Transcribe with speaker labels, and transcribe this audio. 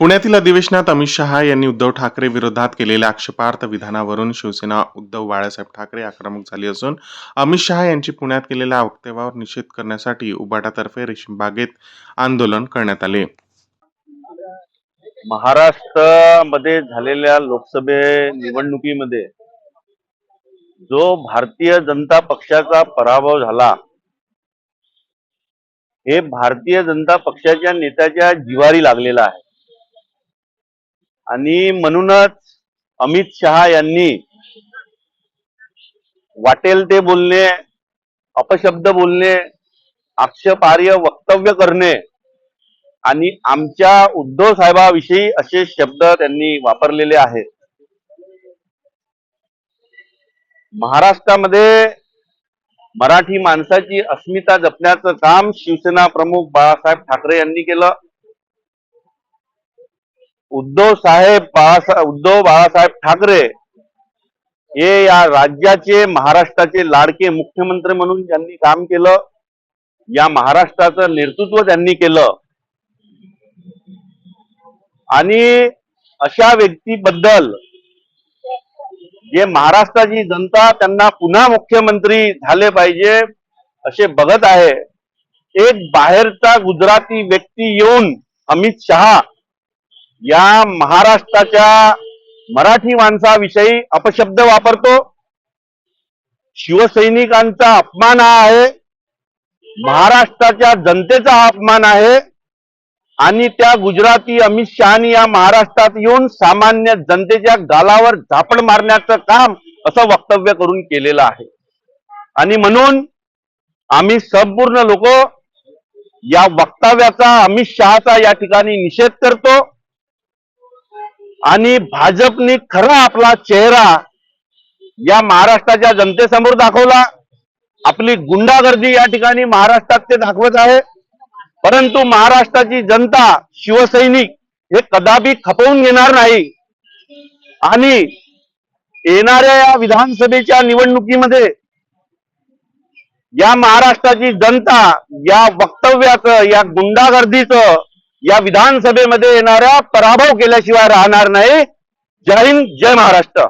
Speaker 1: पुण्यातील अधिवेशनात अमित शहा यांनी उद्धव ठाकरे विरोधात केलेल्या आक्षेपार्थ विधानावरून शिवसेना उद्धव बाळासाहेब ठाकरे आक्रमक झाली असून अमित शहा यांची पुण्यात केलेल्या वक्तव्यावर निषेध करण्यासाठी उबाटातर्फे रेशीमबागेत आंदोलन करण्यात आले.
Speaker 2: महाराष्ट्रामध्ये झालेल्या लोकसभे निवडणुकीमध्ये जो भारतीय जनता पक्षाचा पराभव झाला हे भारतीय जनता पक्षाच्या नेत्याच्या जिवारी लागलेला आहे. आणि म्हणूनच अमित शहा यांनी वाटेल ते बोलणे अपशब्द बोलणे आक्षेपार्य वक्तव्य करणे आणि आमच्या उद्धव साहेबाविषयी असे शब्द त्यांनी वापरलेले आहेत. महाराष्ट्रामध्ये मराठी माणसाची अस्मिता जपण्याचं काम शिवसेना प्रमुख बाळासाहेब ठाकरे यांनी केलं. उद्धव साहेब बाळासाहेब उद्धव बाळासाहेब ठाकरे हे या राज्याचे महाराष्ट्राचे लाडके मुख्यमंत्री म्हणून त्यांनी काम केलं या महाराष्ट्राचं नेतृत्व त्यांनी केलं. आणि अशा व्यक्तीबद्दल जे महाराष्ट्राची जनता त्यांना पुन्हा मुख्यमंत्री झाले पाहिजे असे बघत आहे एक बाहेरचा गुजराती व्यक्ती येऊन अमित शहा या महाराष्ट्राच्या मराठी माणसाविषयी अपशब्द वापरतो. शिवसैनिकांचा अपमान हा आहे. महाराष्ट्राच्या जनतेचा हा अपमान आहे. आणि त्या गुजराती अमित शहानी या महाराष्ट्रात येऊन सामान्य जनतेच्या गालावर झापड मारण्याचं काम असं वक्तव्य करून केलेलं आहे. आणि म्हणून आम्ही संपूर्ण लोक या वक्तव्याचा अमित शहाचा या ठिकाणी निषेध करतो. आणि भाजपने खरा आपला चेहरा या महाराष्ट्राच्या जनतेसमोर दाखवला. आपली गुंडागर्दी या ठिकाणी महाराष्ट्रात ते दाखवत आहे. परंतु महाराष्ट्राची जनता शिवसैनिक हे कदापि खपवून घेणार नाही. आणि येणाऱ्या या विधानसभेच्या निवडणुकीमध्ये या महाराष्ट्राची जनता या वक्तव्याचं या गुंडागर्दीचं या विधानसभेमध्ये येणाऱ्या पराभव केल्याशिवाय राहणार नाही. जय हिंद जय महाराष्ट्र.